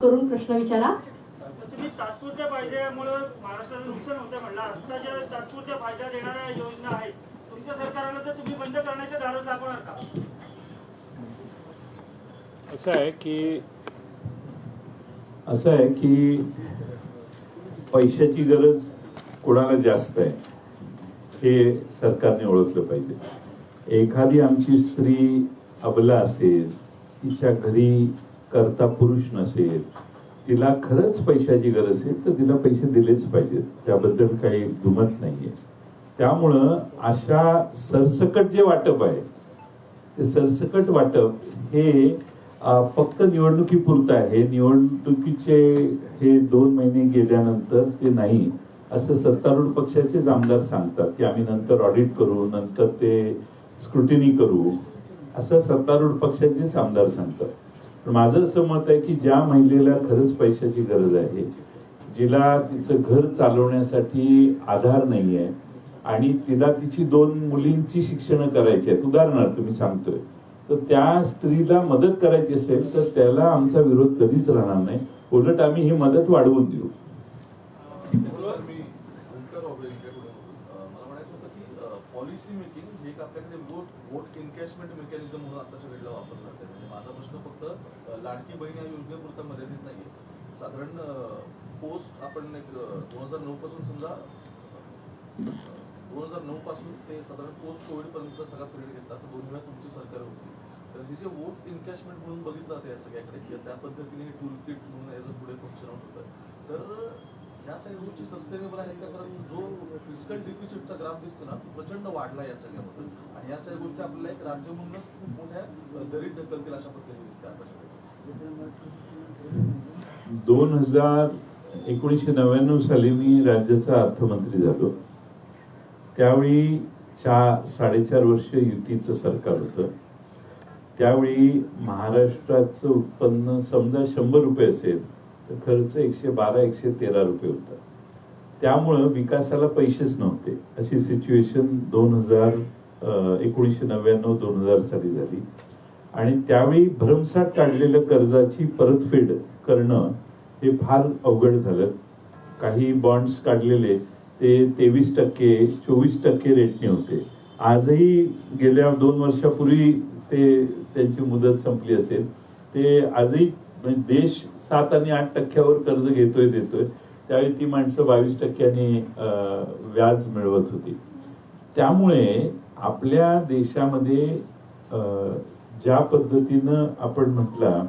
करून प्रश्न विचारा. तुम्ही तात्पुरत्या फायद्यामुळे महाराष्ट्राचं नुकसान होतं म्हणलं. आता ज्या तात्पुरत्या फायदा देणाऱ्या योजना आहेत तुमच्या सरकारला तर तुम्ही बंद करण्याचे धाडस दाखवणार का? असं आहे की असं आहे की पैशाची गरज कोणाला जास्त आहे हे सरकारने ओळखलं पाहिजे. एखादी आमची स्त्री अबला असेल तिच्या घरी करता पुरुष नसेल तिला खरंच पैशाची गरज असेल तर तिला पैसे दिलेच पाहिजेत. त्याबद्दल काही दुमत नाहीये. त्यामुळं अशा सरसकट जे वाटप आहे ते सरसकट वाटप हे फक्त निवडणुकीपुरतं आहे. निवडणुकीचे हे दोन महिने गेल्यानंतर ते नाही असं सत्तारूढ पक्षाचेच आमदार सांगतात की आम्ही नंतर ऑडिट करू नंतर ते स्क्रुटिनी करू असं सत्तारूढ पक्षाचेच आमदार सांगतात. पण माझं असं मत आहे की ज्या महिलेला खरंच पैशाची गरज आहे जिला तिचं घर चालवण्यासाठी आधार नाही आहे आणि तिला तिची दोन मुलींची शिक्षण करायची आहेत. उदाहरणार्थ मी सांगतोय तर त्या स्त्रीला मदत करायची असेल तर त्याला आमचा विरोध कधीच राहणार नाही. उलट आम्ही ही मदत वाढवून देऊ. पॉलिसी मेकिंग हे एक आपल्याकडे वोट वोट इन्कॅशमेंट मेकॅनिझम म्हणून आता सगळीला वापरला जाते म्हणजे माझा प्रश्न फक्त लाडकी बहीण या योजनेपुरता मर्यादित नाहीये. साधारण पोस्ट आपण एक दोन हजार नऊ पासून समजा दोन हजार नऊ पासून ते साधारण पोस्ट कोविडपर्यंत सगळा पिरियड घेतला. तर दोन वेळा तुमची सरकार होती. तर हे जे वोट इन्कॅशमेंट म्हणून बघितलं जाते या सगळ्याकडे किंवा त्या पद्धतीने टूल किट म्हणून याचं पुढे फंक्शन आउट होतं. तर ह्या सगळ्या गोष्टी सस्टेनेबल आहेत का? कारण जो फिजिकल डिफिसिटचा ग्राफ दिसतो ना तो प्रचंड वाढला या सगळ्यामधून. आणि या सगळ्या गोष्टी आपल्याला एक राज्य म्हणूनच खूप मोठ्या दरीत ढकलतील अशा पद्धतीने दिसते आकाशाकडे दोन हजार एकोणीसशे नव्याण्णव साली मी राज्याचा अर्थमंत्री झालो. त्यावेळी चार साडेचार वर्ष युतीचं सरकार होतं. त्यावेळी महाराष्ट्राचं उत्पन्न समजा शंभर रुपये असेल तर खर्च एकशे बारा एकशे तेरा रुपये होता. त्यामुळं विकासाला पैसेच नव्हते. अशी सिच्युएशन दोन हजार एकोणीसशे नव्याण्णव दोन हजार साली झाली. आणि त्यावेळी भरमसाठ काढलेलं कर्जाची परतफेड करणं हे फार अवघड झालं. काही बॉन्ड्स काढलेले ते तेवीस टक्के चोवीस टक्के रेटने होते. आजही गेल्या दोन वर्षापूर्वी ते त्यांची मुदत संपली असेल. ते आजही म्हणजे देश सात आणि आठ टक्क्यावर कर्ज घेतोय देतोय. त्यावेळी ती माणसं बावीस टक्क्यांनी व्याज मिळवत होती. त्यामुळे आपल्या देशामध्ये ज्या पद्धतीनं आपण म्हटला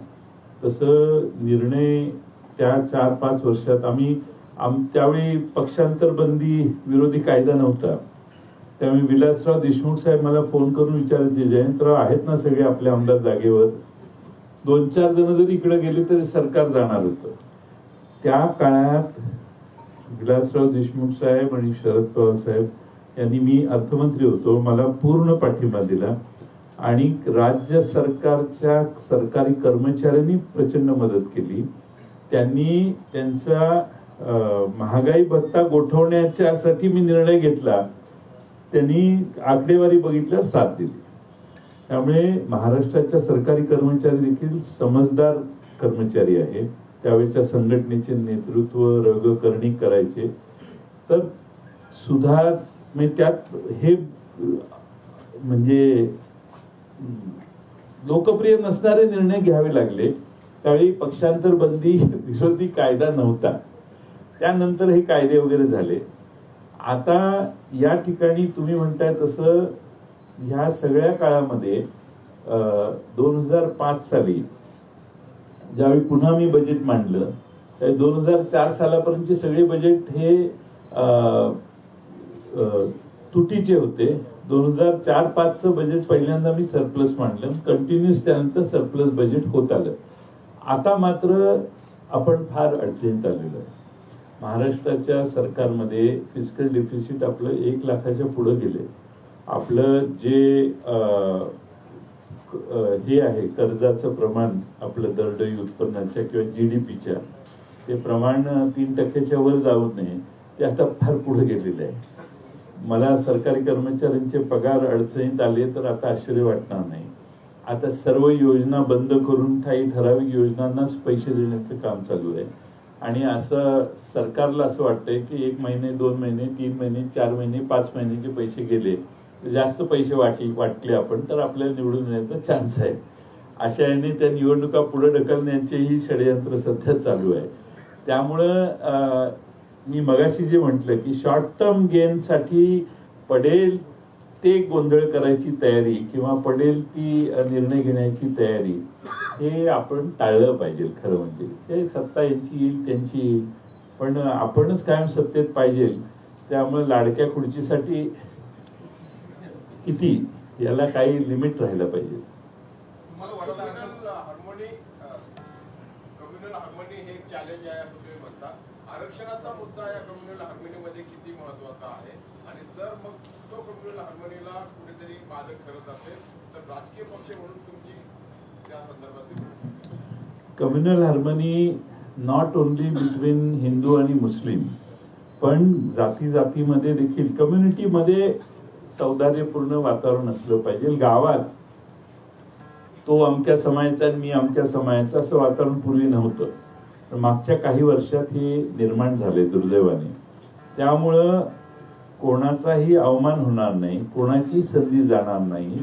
तसं निर्णय त्या चार पाच वर्षात आम्ही आम त्यावेळी पक्षांतर बंदी विरोधी कायदा नव्हता. त्यामुळे विलासराव देशमुख साहेब मला फोन करून विचारायचे जयंतराव आहेत ना सगळे आपल्या आमदार जागेवर दोन चार जण जरी इकडे गेले तरी सरकार जाणार होतं. त्या काळात विलासराव देशमुख साहेब आणि शरद पवार साहेब यांनी मी अर्थमंत्री होतो मला पूर्ण पाठिंबा दिला. आणि राज्य सरकारच्या सरकारी कर्मचाऱ्यांनी प्रचंड मदत केली. त्यांनी त्यांचा महागाई भत्ता गोठवण्याच्यासाठी मी निर्णय घेतला. त्यांनी आकडेवारी बघितल्या साथ दिली. त्यामुळे महाराष्ट्राच्या सरकारी कर्मचारी देखील समजदार कर्मचारी आहे त्यावेळेच्या संघटनेचे नेतृत्व रगकर्णी करायचे. तर सुधार म्हणजे त्यात हे म्हणजे लोकप्रिय नसणारे निर्णय घ्यावे लागले. त्यावेळी पक्षांतर बंदी विरोधी कायदा नव्हता. त्यानंतर हे कायदे वगैरे झाले. आता या ठिकाणी तुम्ही म्हणताय तसं ह्या सगळ्या काळामध्ये दोन हजार पाच साली ज्यावेळी पुन्हा मी बजेट मांडलं त्या दोन हजार चार सालापर्यंतचे सगळे बजेट हे तुटीचे होते. दोन हजार चार पाचचं बजेट पहिल्यांदा मी सरप्लस मांडलं कंटिन्युअस त्यानंतर सरप्लस बजेट होत आलं. आता मात्र आपण फार अडचणीत आलेलो आहे. महाराष्ट्राच्या सरकारमध्ये फिजिकल डेफिसिट आपलं एक लाखाच्या पुढे गेले आपलं जे हे आहे कर्जाचं प्रमाण आपलं दरडोई उत्पन्नाच्या किंवा जीडीपीच्या ते प्रमाण तीन टक्क्याच्या वर जाऊ नये ते आता फार पुढे गेलेलं आहे. मला सरकारी कर्मचाऱ्यांचे पगार अडचणीत आले तर आता आश्चर्य वाटणार नाही. आता सर्व योजना बंद करून काही ठराविक योजनांनाच पैसे देण्याचं काम चालू आहे. आणि असं सरकारला असं वाटतंय की एक महिने दोन महिने तीन महिने चार महिने पाच महिन्याचे पैसे गेले. तर जास्त पैसे वाटले वाटले आपण तर आपल्याला निवडून येण्याचा चान्स आहे. अशा याने त्या निवडणुका पुढे ढकलण्याचेही षडयंत्र सध्या चालू आहे. त्यामुळं मी मगाशी जे म्हटलं की शॉर्ट टर्म गेनसाठी पडेल ते गोंधळ करायची तयारी किंवा पडेल ती निर्णय घेण्याची तयारी हे आपण टाळलं पाहिजे खरं म्हणजे. ते सत्ता यांची येईल त्यांची येईल. पण आपणच कायम सत्तेत पाहिजे. त्यामुळे लाडक्या खुर्चीसाठी किती? याला काही लिमिट राहिलं पाहिजे तुम्हाला वाटतं हार्मोनी कम्युनल हार्मोनी हे एक चॅलेंज आहे असं तुम्ही म्हणता आरक्षणाचा मुद्दा या कम्युनल हार्मोनीमध्ये किती महत्त्वाचा आहे? आणि जर मग तो कम्युनल हार्मोनीला कुठेतरी बाधक ठरत असेल तर राजकीय पक्ष म्हणून तुमची त्या संदर्भात communal harmony not only between Hindu आणि मुस्लिम पण जाती जातीमध्ये देखील कम्युनिटीमध्ये सौदार्यपूर्ण वातावरण असलं पाहिजे. गावात तो अमक्या समाजाचा आणि मी अमक्या समाजाचा असं वातावरण पूर्वी नव्हतं. पण मागच्या काही वर्षात हे निर्माण झाले दुर्दैवाने. त्यामुळं कोणाचाही अवमान होणार नाही कोणाची संधी जाणार नाही.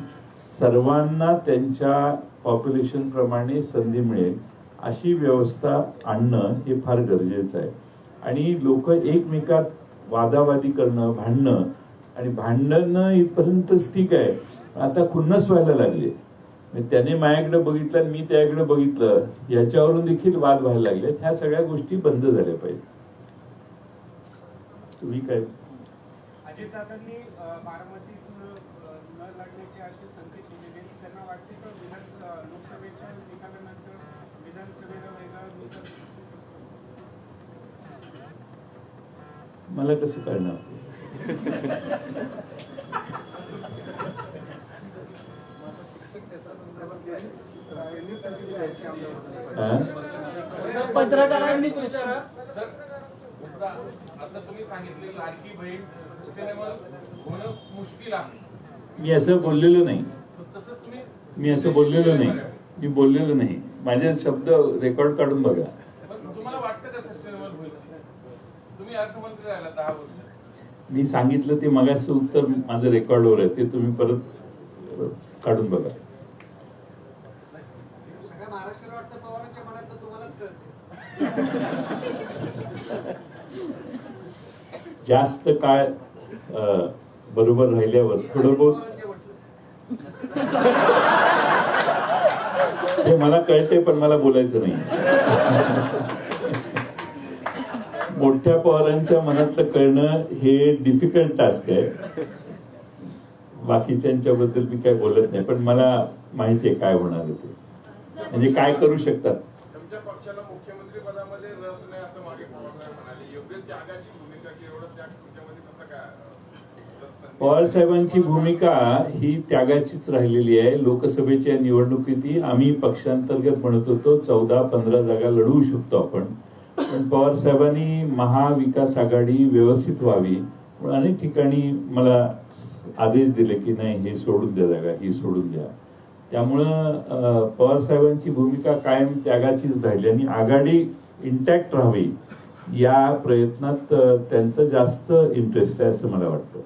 सर्वांना त्यांच्या पॉप्युलेशन प्रमाणे संधी मिळेल अशी व्यवस्था आणणं हे फार गरजेचं आहे. आणि लोक एकमेकात वादावादी करणं भांडणं आणि भांडणं इथपर्यंतच ठीक आहे. आता खुन्नस व्हायला लागले. त्याने माझ्याकडे बघितलं आणि मी त्याकडे बघितलं याच्यावरून देखील वाद व्हायला लागले ह्या सगळ्या गोष्टी बंद झाल्या पाहिजे तुम्ही काय अजितदादांनी अ, बारामतीतून अ, न लढण्याची अशी संधी केलेली आहे. त्यांना वाटते का विधान अ, लोकसभेच्या निकालानंतर विधानसभेला वेगळं निकाल मला कसं कळणार? पत्रकारांनी प्रश्न सर मुद्दा आता तुम्ही सांगितले लाडकी बहीण सस्टेनेबल होणं मुश्किल आहे. मी असं बोललेलो नाही. मी असं बोललेलो नाही. मी बोललेलो नाही. माझे शब्द रेकॉर्ड काढून बघा. पण तुम्हाला वाटतं का सस्टेनेबल होईल? तुम्ही अर्थमंत्री राहिला दहा वर्ष. मी सांगितलं ते मगाचं उत्तर माझं रेकॉर्डवर आहे. ते तुम्ही परत काढून बघा सगळ्या महाराष्ट्राला वाटतं पवारांच्या मनात तर तुम्हालाच कळते जास्त काळ बरोबर राहिल्यावर थोडं बहुत हे मला कळते पण मला बोलायचं नाही. मोठ्या पवारांच्या मनातलं कळणं हे डिफिकल्ट टास्क आहे. बाकीच्यांच्या बद्दल मी काय बोलत नाही पण मला माहिती आहे काय होणार ते. म्हणजे काय करू शकतात? तुमच्या पक्षाला मुख्यमंत्री पदामध्ये रस नाही असं मागे पवार म्हणाले. एवढे त्यागाची भूमिका की एवढं त्याग तुमच्यामध्ये कसं काय पवार साहेबांची भूमिका ही त्यागाचीच राहिलेली आहे. लोकसभेच्या निवडणुकीतही आम्ही पक्षांतर्गत म्हणत होतो चौदा पंधरा जागा लढवू शकतो आपण. पण पवार साहेबांनी महाविकास आघाडी व्यवस्थित व्हावी. अनेक ठिकाणी मला आदेश दिले की नाही हे सोडून द्या जागा ही सोडून द्या. त्यामुळं अं, पवार साहेबांची भूमिका कायम त्यागाचीच राहिली आणि आघाडी इंटॅक्ट राहावी या प्रयत्नात त्यांचं जास्त इंटरेस्ट आहे असं मला वाटतं.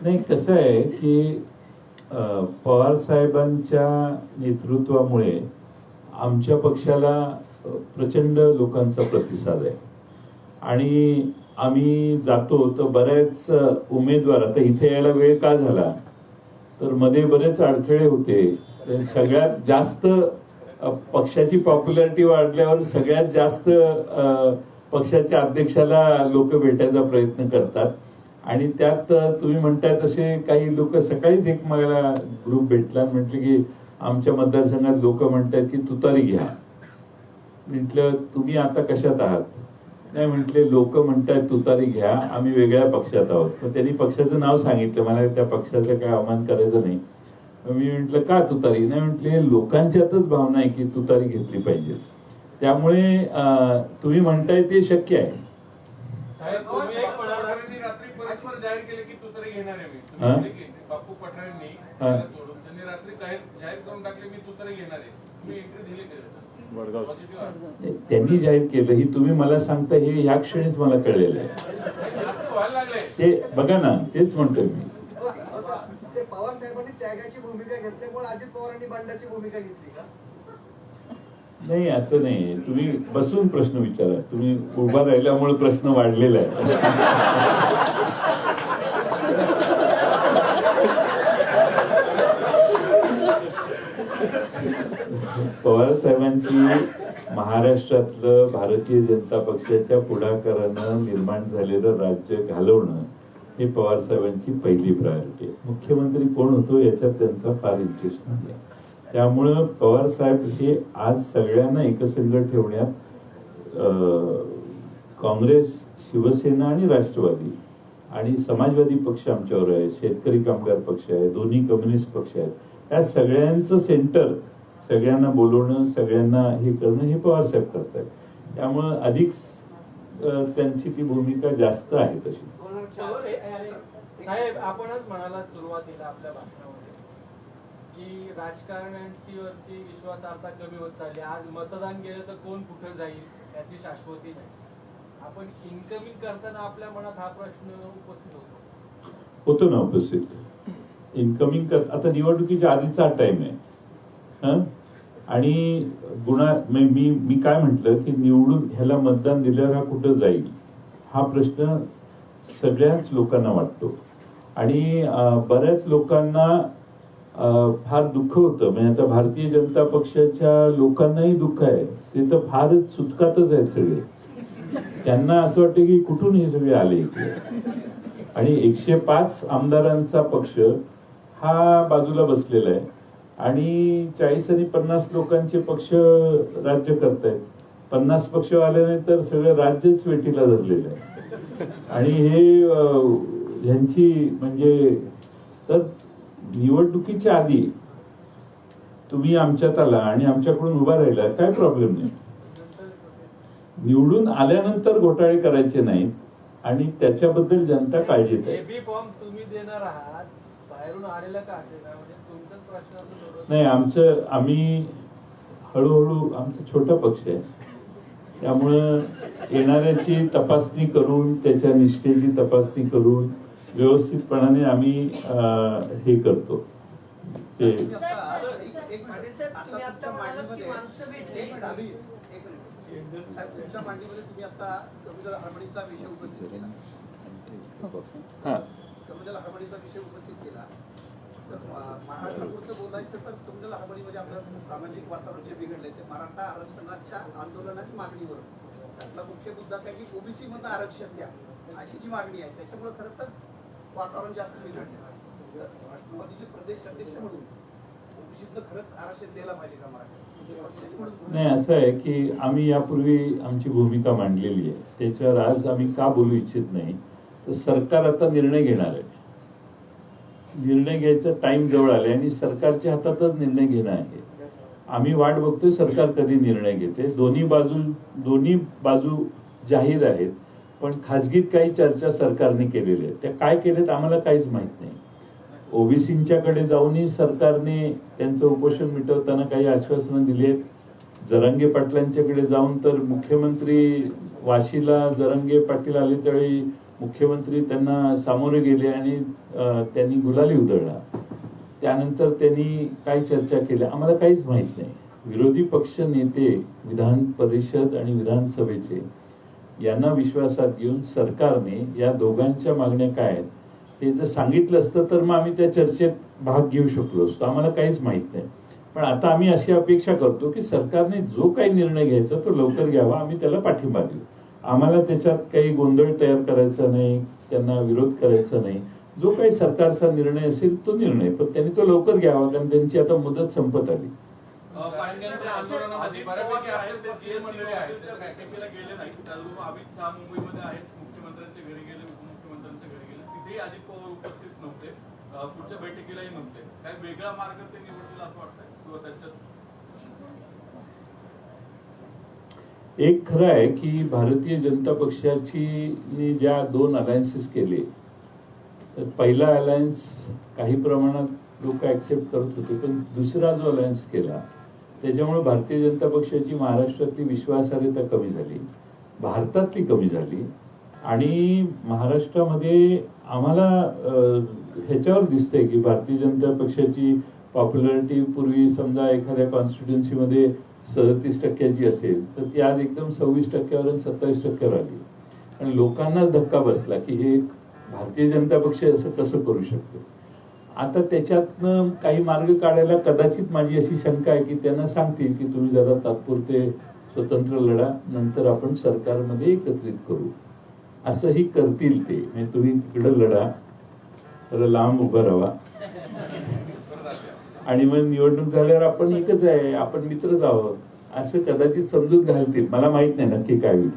नाही कसं आहे की पवार साहेबांच्या नेतृत्वामुळे आमच्या पक्षाला प्रचंड लोकांचा प्रतिसाद आहे. आणि आम्ही जातो तर बऱ्याच उमेदवार आता इथे यायला वेळ का झाला? तर मध्ये बरेच अडथळे होते. सगळ्यात जास्त पक्षाची पॉप्युलॅरिटी वाढल्यावर सगळ्यात जास्त पक्षाच्या अध्यक्षाला लोक भेटायचा प्रयत्न करतात. आणि त्यात तुम्ही म्हणताय तसे काही लोक सकाळीच एक मला ग्रुप भेटला. आणि म्हटले की आमच्या मतदारसंघात लोक म्हणतात की तुतारी घ्या. म्हटलं तुम्ही आता कशात आहात? नाही म्हटले लोक म्हणतायत तुतारी घ्या आम्ही वेगळ्या पक्षात आहोत. मग त्यांनी पक्षाचं नाव सांगितलं. मला त्या पक्षाचं काय अवमान करायचं नाही. मी म्हटलं का तुतारी नाही म्हटले लोकांच्यातच भावना आहे की तुतारी घेतली पाहिजे. त्यामुळे तुम्ही म्हणताय ते शक्य आहे? बापू रात्री जाहीर जाहीर करून टाकले मी तुतारी घेणार तुम्ही दिली आहे. त्यांनी जाहीर केलं ही तुम्ही मला सांगता हे या क्षणीच मला कळलेलं आहे. ते बघा ना तेच म्हणतोय मी. ते पवार साहेबांनी त्यागाची भूमिका घेतल्यामुळे अजित पवारांनी बंडाची भूमिका घेतली का? नाही असं नाही. तुम्ही बसून प्रश्न विचारा. तुम्ही उभा राहिल्यामुळे प्रश्न वाढलेला आहे पवार साहेबांची महाराष्ट्रातलं भारतीय जनता पक्षाच्या पुढाकारानं निर्माण झालेलं राज्य घालवणं हे पवार साहेबांची पहिली प्रायोरिटी आहे. मुख्यमंत्री कोण होतो याच्यात त्यांचा फार इंटरेस्ट नाही त्यामुळं पवार साहेब हे आज सगळ्यांना एकसंघ ठेवण्यात काँग्रेस शिवसेना आणि राष्ट्रवादी आणि समाजवादी पक्ष आमच्यावर आहे शेतकरी कामगार पक्ष आहे दोन्ही कम्युनिस्ट पक्ष आहेत. या सगळ्यांचं सेंटर सगळ्यांना बोलवणं सगळ्यांना हे करणं हे पवार साहेब करतात त्यामुळं अधिक त्यांची ती भूमिका जास्त आहे तशी. साहेब आपणच म्हणाला सुरुवातीला आपल्या भाषणामध्ये की राजकारण्यांवरती विश्वासार्हता कमी होत चालली. आज मतदान गेलं तर कोण कुठं जाईल याची शाश्वती नाही. आपण इन्कमिंग करताना आपल्या मनात हा प्रश्न उपस्थित होतो. होतो ना उपस्थित. इन्कमिंग कर आता निवडणुकीच्या आधीचा टाइम आहे? आणि गुन्हा मी मी मी काय म्हटलं की निवडून ह्याला मतदान दिल्यावर हा कुठं जाईल? हा प्रश्न सगळ्याच लोकांना वाटतो. आणि बऱ्याच लोकांना फार दुःख होतं. म्हणजे आता भारतीय जनता पक्षाच्या लोकांनाही दुःख आहे. ते तर फारच सुटकातच आहेत सगळे. त्यांना असं वाटतं की कुठून हे सगळे आले इकडे आणि एकशे पाच आमदारांचा पक्ष हा बाजूला बसलेला आहे. आणि चाळीस आणि पन्नास लोकांचे पक्ष राज्य करतायत. पन्नास पक्ष आल्यानंतर सगळं राज्यच वेटीला धरलेलं आहे. आणि हे ह्यांची म्हणजे तर निवडणुकीच्या आधी तुम्ही आमच्यात आला आणि आमच्याकडून उभा राहिला काय प्रॉब्लेम नाही. निवडून आल्यानंतर घोटाळे करायचे नाहीत आणि त्याच्याबद्दल जनता काळजीत आहे. नाही आमचं आम्ही हळूहळू आमचा छोटा पक्ष आहे. त्यामुळं येणाऱ्याची तपासणी करून त्याच्या निष्ठेची तपासणी करून व्यवस्थितपणाने आम्ही हे करतो. ते तुमच्या तुम्ही आता विषय उपस्थित केला. हा लहानपणीचा विषय उपस्थित केला. तर अं, महाराष्ट्रापुरतं बोलायचं तर कविता लहानपणीमध्ये आपलं म्हणजे सामाजिक वातावरण जे बिघडले ते मराठा आरक्षणाच्या आंदोलनाच्या मागणीवर त्यातला मुख्य मुद्दा काय की ओबीसी मधलं आरक्षण द्या अशी जी मागणी आहे त्याच्यामुळे खरं तर वातावरण जास्त बिघडलं राष्ट्रवादीचे प्रदेश अध्यक्ष म्हणून ओबीसीतलं खरंच आरक्षण द्यायला पाहिजे का मराठा? नाही असं आहे की आम्ही यापूर्वी आमची भूमिका मांडलेली आहे. त्याच्यावर आज आम्ही का बोलू इच्छित नाही? तर सरकार आता निर्णय घेणार आहे. निर्णय घ्यायचा टाइम जवळ आले आणि सरकारच्या हातातच निर्णय घेणं आहे. आम्ही वाट बघतोय सरकार कधी निर्णय घेते. दोन्ही बाजू दोन्ही बाजू जाहीर आहेत पण खाजगीत काही चर्चा सरकारने केलेल्या आहेत त्या काय केल्यात आम्हाला काहीच माहीत नाही. ओबीसींच्याकडे जाऊनही सरकारने त्यांचं उपोषण मिटवताना काही आश्वासनं दिली आहेत जरांगे पाटलांच्याकडे जाऊन तर मुख्यमंत्री वाशीला जरांगे पाटील आले त्यावेळी मुख्यमंत्री त्यांना सामोरे गेले आणि त्यांनी गुलाली उधळला. त्यानंतर त्यांनी काय चर्चा केल्या. आम्हाला काहीच माहीत नाही. विरोधी पक्ष नेते विधान परिषद आणि विधानसभेचे यांना विश्वासात घेऊन सरकारने या दोघांच्या मागण्या काय आहेत हे जर सांगितलं असतं तर मग आम्ही त्या चर्चेत भाग घेऊ शकलो असतो. आम्हाला काहीच माहीत नाही. पण आता आम्ही अशी अपेक्षा करतो की सरकारने जो काही निर्णय घ्यायचा तो लवकर घ्यावा. आम्ही त्याला पाठिंबा देऊ. आम्हाला त्याच्यात काही गोंधळ तयार करायचा नाही त्यांना विरोध करायचा नाही. जो काही सरकारचा निर्णय असेल तो निर्णय पण त्यांनी तो लवकर घ्यावा कारण त्यांची आता मुदत संपत आली. पवार उपस्थित नव्हते. पुढच्या बैठकीलाही नव्हते. काय वेगळा मार्ग ते निवडतील असं वाटतंय. किंवा त्यांच्यात एक खरं आहे की भारतीय जनता पक्षाची ज्या दोन अलायन्सेस केले तर पहिला अलायन्स काही प्रमाणात लोक ॲक्सेप्ट करत होते पण दुसरा जो अलायन्स केला त्याच्यामुळे भारतीय जनता पक्षाची महाराष्ट्रातली विश्वासार्हता कमी झाली भारतातली कमी झाली आणि महाराष्ट्रामध्ये आम्हाला ह्याच्यावर दिसतंय की भारतीय जनता पक्षाची पॉप्युलरिटी पूर्वी समजा एखाद्या कॉन्स्टिट्युन्सीमध्ये सदतीस टक्क्याची असेल तर ती आज एकदम सव्वीस टक्क्यावर आणि सत्तावीस टक्क्यावर आली. आणि लोकांनाच धक्का बसला की हे एक भारतीय जनता पक्ष असं कसं करू शकतो? आता त्याच्यातनं काही मार्ग काढायला कदाचित माझी अशी शंका आहे की त्यांना सांगतील की तुम्ही जरा तात्पुरते स्वतंत्र लढा नंतर आपण सरकारमध्ये एकत्रित करू. असंही करतील ते. म्हणजे तुम्ही तिकडं लढा तर लांब उभं राहा. आणि मग निवडणूक झाल्यावर आपण एकच आहे आपण मित्रच आहोत. असं कदाचित समजूत घालतील. मला माहीत नाही नक्की काय होईल.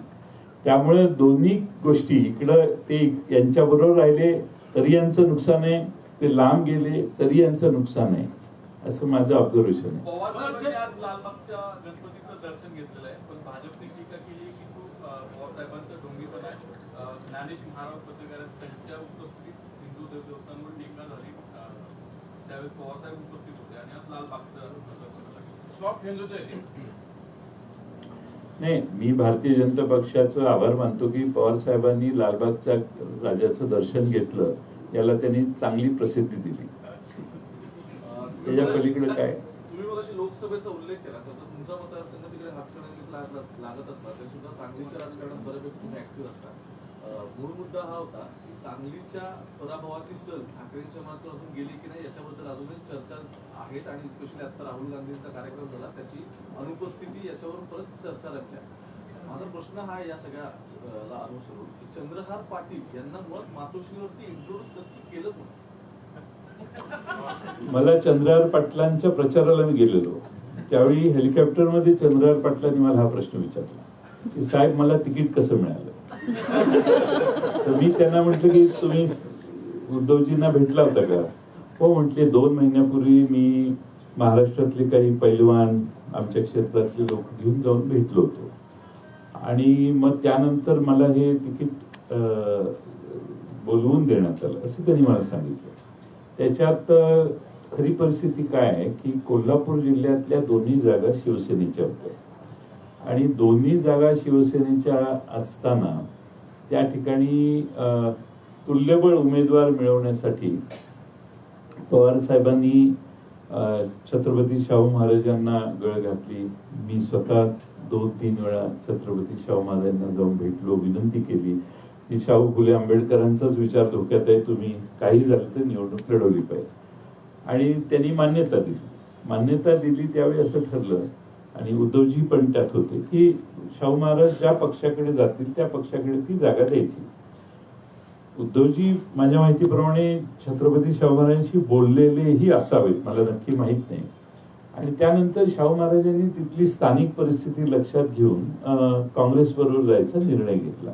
त्यामुळे दोन्ही गोष्टी इकडं ते यांच्या बरोबर राहिले तरी यांचं नुकसान आहे. ते लांब गेले तरी यांचं नुकसान आहे. असं माझं ऑब्झर्वेशन आहे. ज्ञानेश नाही मी भारतीय जनता पक्षाचं आभार मानतो की पवार साहेबांनी लालबागच्या राजाचं दर्शन घेतलं याला त्यांनी चांगली प्रसिद्धी दिली त्याच्या पलीकडे काय? लोकसभेचा उल्लेख केला तर तुमचा मतदारसंघ तिकडे हातकणंगलेत लागत लागत असला तरी सुद्धा सांगलीच्या राजकारणात बऱ्यापैकी तुम्ही ऍक्टिव्ह असतात मूळ मुद्दा हा होता की सांगलीच्या पराभवाची सल ठाकरेंच्या मनातून अजून गेली की नाही याच्याबद्दल अजूनही चर्चा आहेत आणि स्पेशली आता राहुल गांधींचा कार्यक्रम झाला त्याची अनुपस्थिती याच्यावर परत चर्चा रंगल्या. माझा प्रश्न हा या सगळ्या अनुसरून की चंद्रहार पाटील यांना मुळात मातोश्रीवरती इंट्रोड्यूस नक्की केलं कोण? मला चंद्रहार पाटलांच्या प्रचाराला मी गेलेलो. त्यावेळी हेलिकॉप्टरमध्ये चंद्रहार पाटलांनी मला हा प्रश्न विचारला. की साहेब मला तिकीट कसं मिळालं? तर मी त्यांना म्हटलं की तुम्ही उद्धवजींना भेटला होता का? हो म्हटले दोन महिन्यापूर्वी मी महाराष्ट्रातले काही पैलवान आमच्या क्षेत्रातले लोक घेऊन जाऊन भेटलो होतो. आणि मग त्यानंतर मला हे तिकीट बोलवून देण्यात आलं असं त्यांनी मला सांगितलं. त्याच्यात खरी परिस्थिती काय आहे की कोल्हापूर जिल्ह्यातल्या दोन्ही जागा शिवसेनेच्या होत्या. आणि दोन्ही जागा शिवसेनेच्या असताना त्या ठिकाणी तुल्यबळ उमेदवार मिळवण्यासाठी पवार साहेबांनी छत्रपती शाहू महाराजांना गळ घातली. मी स्वतः दोन तीन वेळा छत्रपती शाहू महाराजांना जाऊन भेटलो विनंती केली. की शाहू फुले आंबेडकरांचाच विचार धोक्यात आहे. तुम्ही काही झालं तर निवडणूक लढवली पाहिजे. आणि त्यांनी मान्यता दिली. मान्यता दिली त्यावेळी असं ठरलं आणि उद्धवजी पण त्यात होते की शाहू महाराज ज्या पक्षाकडे जातील त्या पक्षाकडे ती जागा द्यायची. उद्धवजी माझ्या माहितीप्रमाणे छत्रपती शाहू महाराजांशी बोललेलेही असावेत मला नक्की माहीत नाही. आणि त्यानंतर शाहू महाराजांनी तिथली स्थानिक परिस्थिती लक्षात घेऊन काँग्रेस बरोबर जायचा निर्णय घेतला.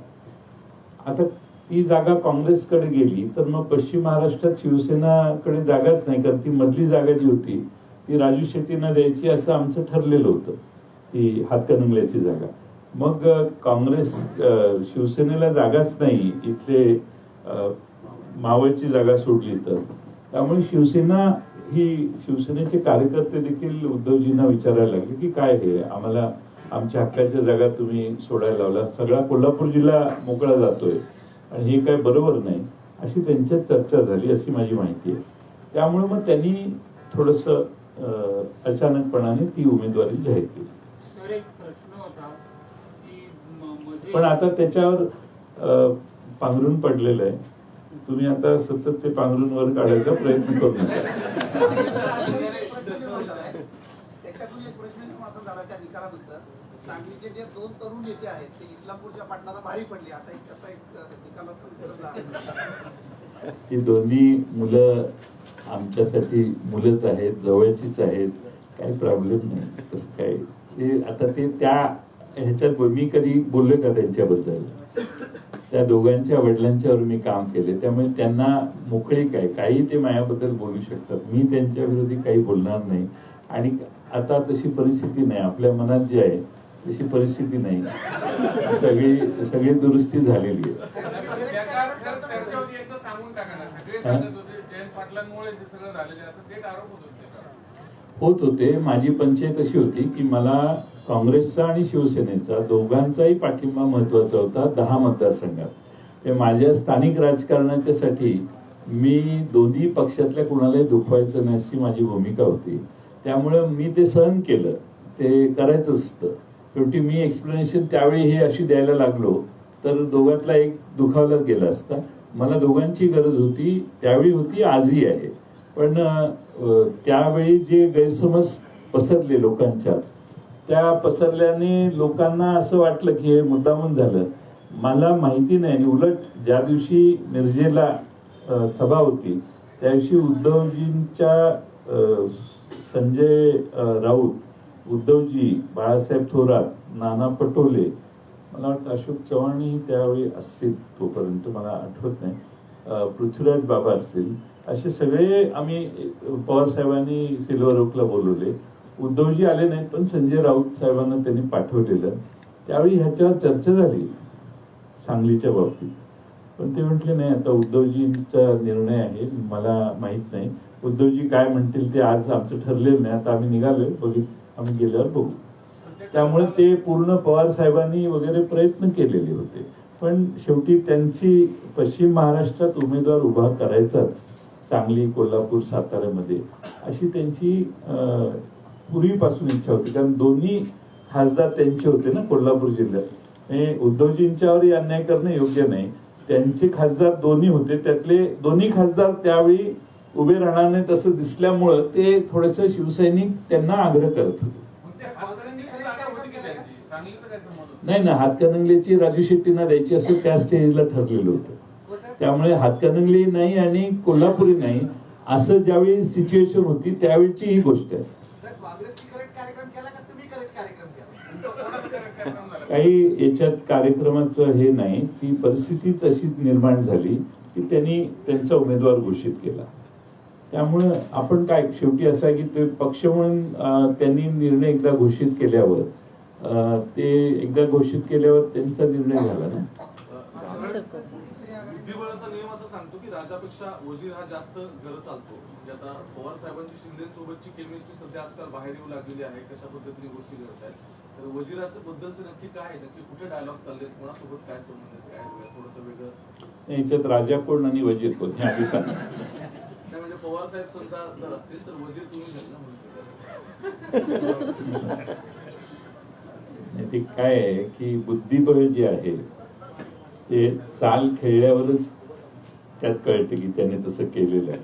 आता ती जागा काँग्रेसकडे गेली तर मग पश्चिम महाराष्ट्रात शिवसेनाकडे जागाच नाही कारण ती मधली जागा जी होती ती राजू शेट्टींना द्यायची असं आमचं ठरलेलं होतं ती हातकणंगल्याची जागा. मग काँग्रेस शिवसेनेला जागाच नाही इथले मावळची जागा सोडली तर. त्यामुळे शिवसेना ही शिवसेनेचे कार्यकर्ते देखील उद्धवजींना विचारायला लागले की काय हे आम्हाला आमच्या हक्काच्या जागा तुम्ही सोडायला लावला सगळा कोल्हापूर जिल्हा मोकळा जातोय आणि हे काय बरोबर नाही अशी त्यांच्यात चर्चा झाली अशी माझी माहिती आहे. त्यामुळे मग त्यांनी थोडंसं अचानकपणाने ती उमेदवारी जाहीर केली. सर एक प्रश्न होता की म- मध्ये पण आता त्याच्यावर पांघरून पडलेलं आहे. तुम्ही आता सतत ते पांघरून वर काढायचा प्रयत्न करू नका. सांगलीचे जे दोन तरुण नेते आहेत ते इस्लामपूरच्या पाटलाला भारी पडले. असा एक असा एक ही दोन्ही मुलं आमच्यासाठी मुलंच आहेत जवळचीच आहेत काही प्रॉब्लेम नाही तसं काय ते आता ते त्या ह्याच्यात मी कधी बोललोय का त्यांच्याबद्दल? त्या दोघांच्या वडिलांच्यावर मी काम केले. त्यामुळे त्यांना मोकळी काय काही ते माझ्याबद्दल बोलू शकतात. मी त्यांच्या विरोधी काही बोलणार नाही. आणि आता तशी परिस्थिती नाही. आपल्या मनात जी आहे तशी परिस्थिती नाही. सगळी सगळी दुरुस्ती झालेली आहे. होत होते माझी पंचायत अशी होती की मला काँग्रेसचा आणि शिवसेनेचा दोघांचाही पाठिंबा महत्त्वाचा होता दहा मतदारसंघात. ते माझ्या स्थानिक राजकारणाच्या साठी मी दोन्ही पक्षातल्या कुणालाही दुखवायचं नाही अशी माझी भूमिका होती. त्यामुळं मी ते सहन केलं. ते करायचं असतं. शेवटी मी एक्सप्लेनेशन त्यावेळी हे अशी द्यायला लागलो तर दोघातला एक दुखावला गेला असता. मला दोघांची गरज होती त्यावेळी होती आजही आहे. पण त्यावेळी जे गैरसमज पसरले लोकांच्या त्या पसरल्याने लोकांना असं वाटलं की हे मुद्दामून झालं. मला माहिती नाही आणि उलट ज्या दिवशी मिरजेला सभा होती त्या दिवशी उद्धवजींच्या संजय राऊत उद्धवजी बाळासाहेब थोरात नाना पटोले मला वाटतं अशोक चव्हाणही त्यावेळी असतील तोपर्यंत मला आठवत नाही. पृथ्वीराज बाबा असतील. असे सगळे आम्ही पवार साहेबांनी सिल्वर ओकला बोलवले. उद्धवजी आले नाहीत पण संजय राऊत साहेबांना त्यांनी पाठवलेलं. त्यावेळी ह्याच्यावर चर्चा झाली सांगलीच्या बाबतीत. पण ते म्हटले नाही आता उद्धवजींचा निर्णय आहे मला माहीत नाही. उद्धवजी काय म्हणतील ते आज आमचं ठरलेलं नाही. आता आम्ही निघालोय बघित आम्ही गेल्यावर बघू. त्यामुळे ते पूर्ण पवार साहेबांनी वगैरे प्रयत्न केलेले होते. पण शेवटी त्यांची पश्चिम महाराष्ट्रात उमेदवार उभा करायचाच सांगली कोल्हापूर साताऱ्यामध्ये अशी त्यांची पूर्वीपासून इच्छा होती. कारण दोन्ही खासदार त्यांचे होते ना कोल्हापूर जिल्ह्यात. हे उद्धवजींच्यावरही अन्याय करणं योग्य नाही. त्यांचे खासदार दोन्ही होते. त्यातले दोन्ही खासदार त्यावेळी उभे राहणार नाहीत असं दिसल्यामुळं ते थोडस शिवसैनिक त्यांना आग्रह करत होते मग ते हातकणंगलेची जागा होती की त्यांची सांगलीचं काय संबंध होता? नाही ना हातकणंगलेची राजू शेट्टींना द्यायची असं त्या स्टेजला ठरलेलं होतं. त्यामुळे हातकणंगले नाही आणि कोल्हापुरी नाही असं ज्यावेळी सिच्युएशन होती त्यावेळीची ही गोष्ट आहे? काही याच्यात कार्यक्रमाचं हे नाही ती परिस्थितीच अशी निर्माण झाली की त्यांनी त्यांचा उमेदवार घोषित केला. त्यामुळं आपण काय शेवटी असं आहे की ते पक्ष म्हणून त्यांनी निर्णय एकदा घोषित केल्यावर ते एकदा घोषित केल्यावर त्यांचा निर्णय झाला ना? बुद्धिबळाचा नियम असं सांगतो की राजापेक्षा वजीर हा जास्त घर चालतो. म्हणजे आता पवार साहेबांची शिंदेसोबतची केमिस्ट्री सध्या आजकाल बाहेर येऊ लागलेली आहे कशा पद्धतीने गोष्टी घडत आहेत तर वजिराचं बद्दलचं नक्की काय नक्की कुठे डायलॉग चाललेत? कोणासोबत काय संबंध काय थोडंसं वेगळं. याच्यात राजा कोण आणि वजीर कोण हे आधी सांगा. म्हणजे पवार साहेब समजा जर असतील तर वजीर तुम्ही झाले ना म्हणून नाही, ते काय आहे की बुद्धिबळ जे आहे ते चाल खेळल्यावरच त्यात कळते की त्याने तसं केलेलं आहे.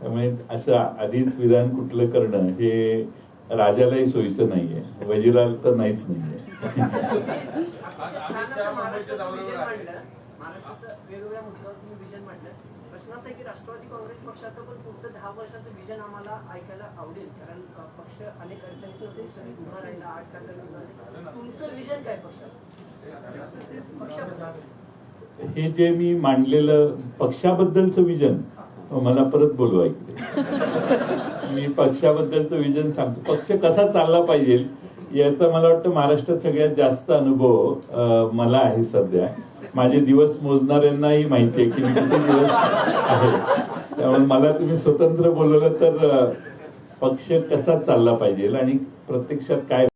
त्यामुळे असं आधीच विधान कुठलं करणं हे राजालाही सोयीचं नाहीये वजिराला तर नाहीच नाहीये. आज अमित शहा मुंबईच्या दौऱ्यावर आहे महाराष्ट्राचं वेगवेगळ्या मुद्द्यावर तुम्ही विजन मांडलं प्रश्न असा आहे की राष्ट्रवादी काँग्रेस पक्षाचं पण पुढचं दहा वर्षाचं विजन आम्हाला ऐकायला आवडेल. कारण अ, पक्ष अनेक अडचणीत होते. सगळी उभा राहिला आठ टाकायला तुमचं विजन काय पक्षाचं? पक्षाबद्दल. हे जे मी मांडलेलं पक्षाबद्दलचं विजन मला परत बोलवा इकडे मी पक्षाबद्दलचं विजन सांगतो. पक्ष कसा चालला पाहिजे याचा मला वाटतं महाराष्ट्रात सगळ्यात जास्त अनुभव मला आहे सध्या. माझे दिवस मोजणाऱ्यांनाही माहिती आहे की मी किती दिवस आहे. त्यामुळे मला तुम्ही स्वतंत्र बोलवलं तर पक्ष कसा चालला पाहिजे आणि प्रत्यक्षात काय